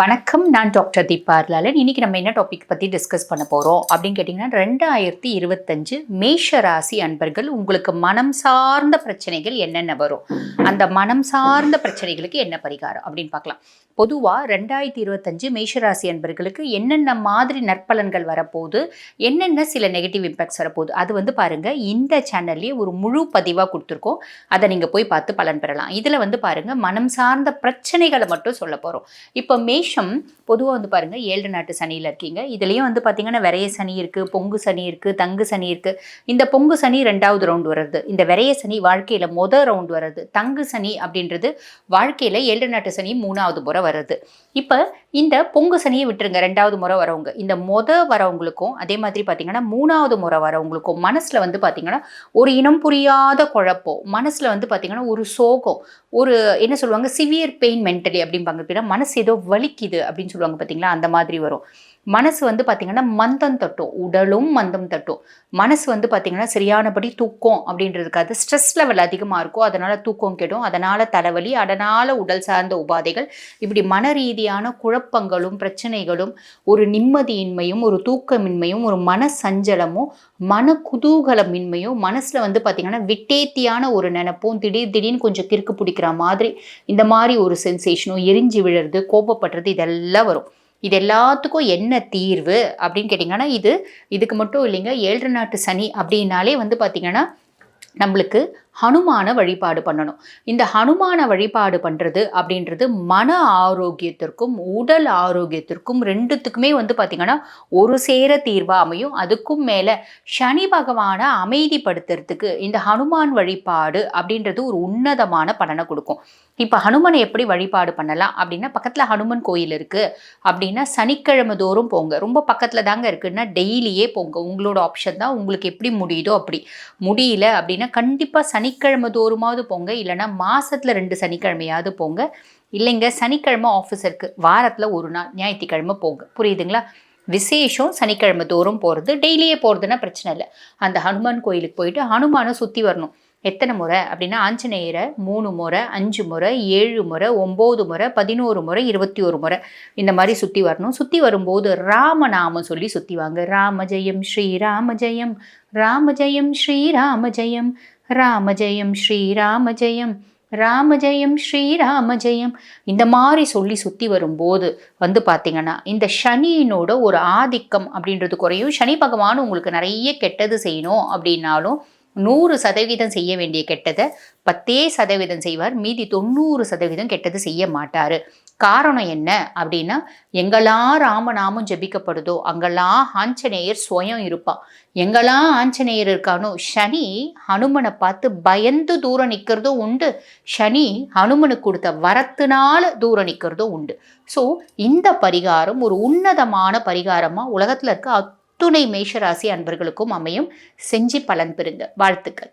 வணக்கம் நான் டாக்டர் தீபா அர்லாலன் இன்னைக்கு நம்ம என்ன டாபிக் பற்றி டிஸ்கஸ் பண்ண போகிறோம் அப்படின்னு கேட்டிங்கன்னா ரெண்டாயிரத்தி இருபத்தஞ்சு மேஷ ராசி அன்பர்கள் உங்களுக்கு மனம் சார்ந்த பிரச்சனைகள் என்னென்ன வரும்? அந்த மனம் சார்ந்த பிரச்சனைகளுக்கு என்ன பரிகாரம்? அப்படின்னு பார்க்கலாம். பொதுவாக ரெண்டாயிரத்தி இருபத்தஞ்சு மேஷராசி அன்பர்களுக்கு என்னென்ன மாதிரி நற்பலன்கள் வரப்போகுது? என்னென்ன சில நெகட்டிவ் இம்பேக்ட்ஸ் வரப்போகுது? அது வந்து பாருங்கள் இந்த சேனல்லே ஒரு முழு பதிவாக கொடுத்துருக்கோம். அதை நீங்கள் போய் பார்த்து பலன் பெறலாம். இதில் வந்து பாருங்கள் மனம் சார்ந்த பிரச்சனைகளை மட்டும் சொல்ல போகிறோம் இப்போ மேஷம் பொதுவாக வந்து பாருங்கள் ஏழு நாட்டு சனியில் இருக்கீங்க. இதுலேயும் வந்து பார்த்தீங்கன்னா விரைய சனி இருக்குது பொங்கு சனி இருக்குது தங்கு சனி இருக்குது இந்த பொங்கு சனி ரெண்டாவது ரவுண்ட் வர்றது இந்த விரைய சனி வாழ்க்கையில் மொதல் ரவுண்ட் வர்றது தங்கு சனி அப்படின்றது வாழ்க்கையில் ஏழு நாட்டு சனி மூணாவது முறை வருது. இப்போ இந்த பொங்கு சனியை விட்டுருங்க ரெண்டாவது முறை வரவங்க. இந்த மொத வரவங்களுக்கும் அதே மாதிரி பார்த்தீங்கன்னா மூணாவது முறை வரவங்களுக்கும் மனசில் வந்து பார்த்தீங்கன்னா ஒரு இனம் புரியாத குழப்பம். மனசில் வந்து பார்த்தீங்கன்னா ஒரு சோகம். ஒரு என்ன சொல்லுவாங்க சிவியர் பெயின் மென்டலி அப்படிம்பாங்க. அப்படின்னா மனசு ஏதோ வலிக்குது அப்படின்னு சொல்லுவாங்க பார்த்தீங்களா அந்த மாதிரி வரும். மனசு வந்து பார்த்திங்கன்னா மந்தம் தட்டும். உடலும் மந்தம் தட்டும். மனசு வந்து பார்த்திங்கன்னா சரியானபடி தூக்கம் அப்படின்றதுக்காக ஸ்ட்ரெஸ் லெவல் அதிகமாக இருக்கும். அதனால் தூக்கம் கெடும். அதனால் தலைவலி அதனால் உடல் சார்ந்த உபாதைகள். இப்படி மன ரீதியான குழப்பங்களும் பிரச்சனைகளும் ஒரு நிம்மதியின்மையும் ஒரு தூக்கமின்மையும் ஒரு மன சஞ்சலமும் மன குதூகலமின்மையும் மனசில் வந்து பார்த்திங்கன்னா விட்டேத்தியான ஒரு நினப்பும் திடீர் திடீர்னு கொஞ்சம் கிறுக்கு பிடிக்கிற மாதிரி இந்த மாதிரி ஒரு சென்சேஷனும் எரிஞ்சு விழுறது கோபப்படுறது இதெல்லாம் வரும். இது எல்லாத்துக்கும் என்ன தீர்வு அப்படின்னு கேட்டிங்கன்னா இது இதுக்கு மட்டும் இல்லைங்க ஏழு நாட்டு சனி அப்படின்னாலே வந்து பார்த்திங்கன்னா நம்மளுக்கு ஹனுமான வழிபாடு பண்ணணும். இந்த ஹனுமான வழிபாடு பண்ணுறது அப்படின்றது மன ஆரோக்கியத்திற்கும் உடல் ஆரோக்கியத்திற்கும் ரெண்டுத்துக்குமே வந்து பார்த்திங்கன்னா ஒரு சேர தீர்வாக அமையும். அதுக்கும் மேலே சனி பகவானை அமைதிப்படுத்துறதுக்கு இந்த ஹனுமான் வழிபாடு அப்படின்றது ஒரு உன்னதமான பலனை கொடுக்கும். இப்போ ஹனுமனை எப்படி வழிபாடு பண்ணலாம் அப்படின்னா பக்கத்தில் ஹனுமன் கோயில் இருக்குது அப்படின்னா சனிக்கிழமை தோறும் போங்க. ரொம்ப பக்கத்தில் தாங்க இருக்குன்னா டெய்லியே போங்க. உங்களோட ஆப்ஷன் தான் உங்களுக்கு எப்படி முடியுதோ அப்படி. முடியல அப்படின்னா கண்டிப்பாக சனி சனிக்கிழமை தோறுமாவது போங்க. இல்லைனா மாதத்தில் ரெண்டு சனிக்கிழமையாவது போங்க. இல்லைங்க சனிக்கிழமை ஆஃபீஸ் இருக்குது வாரத்தில் ஒரு நாள் ஞாயிற்றுக்கிழமை போங்க. புரியுதுங்களா? விசேஷம் சனிக்கிழமை தோறும் போகிறது டெய்லியே போகிறதுனா பிரச்சனை இல்லை. அந்த ஹனுமான் கோயிலுக்கு போயிட்டு ஹனுமானை சுற்றி வரணும். எத்தனை முறை? அப்படின்னா ஆஞ்சநேயரை மூணு முறை அஞ்சு முறை ஏழு முறை ஒம்பது முறை பதினோரு முறை இருபத்தி ஒரு முறை இந்த மாதிரி சுற்றி வரணும். சுற்றி வரும்போது ராமநாமம் சொல்லி சுற்றி வாங்க. ராம ஜெயம் ஸ்ரீ ராம ஜெயம். ராம ஜெயம் ஸ்ரீ ராம ஜெயம். ராம ஜெயம் ஸ்ரீராம ஜெயம் ராம ஜெயம் ஸ்ரீராம ஜெயம் இந்த மாதிரி சொல்லி சுற்றி வரும்போது வந்து பார்த்தீங்கன்னா இந்த சனியினோட ஒரு ஆதிக்கம் அப்படின்றது குறையும். சனி பகவான் உங்களுக்கு நிறைய கெட்டது செய்யணும் அப்படின்னாலும் நூறு சதவீதம் செய்ய வேண்டிய கெட்டதை பத்தே சதவீதம் செய்வார். மீதி தொண்ணூறு சதவீதம் கெட்டது செய்ய மாட்டார். காரணம் என்ன அப்படின்னா எங்கெல்லாம் ராமநாமம் ஜபிக்கப்படுதோ அங்கெல்லாம் ஆஞ்சநேயர் சுயம் இருப்பான் எங்கெல்லாம் ஆஞ்சநேயர் இருக்கானோ சனி ஹனுமனை பார்த்து பயந்து தூரம் நிற்கிறதும் உண்டு. சனி ஹனுமனுக்கு கொடுத்த வரத்தினால தூரம் நிற்கிறதும் உண்டு. ஸோ இந்த பரிகாரம் ஒரு உன்னதமான பரிகாரமாக உலகத்தில் இருக்க அத்துணை மேஷராசி அன்பர்களுக்கும் அமையும். செஞ்சு பலன் பெறுங்க. வாழ்த்துக்கள்.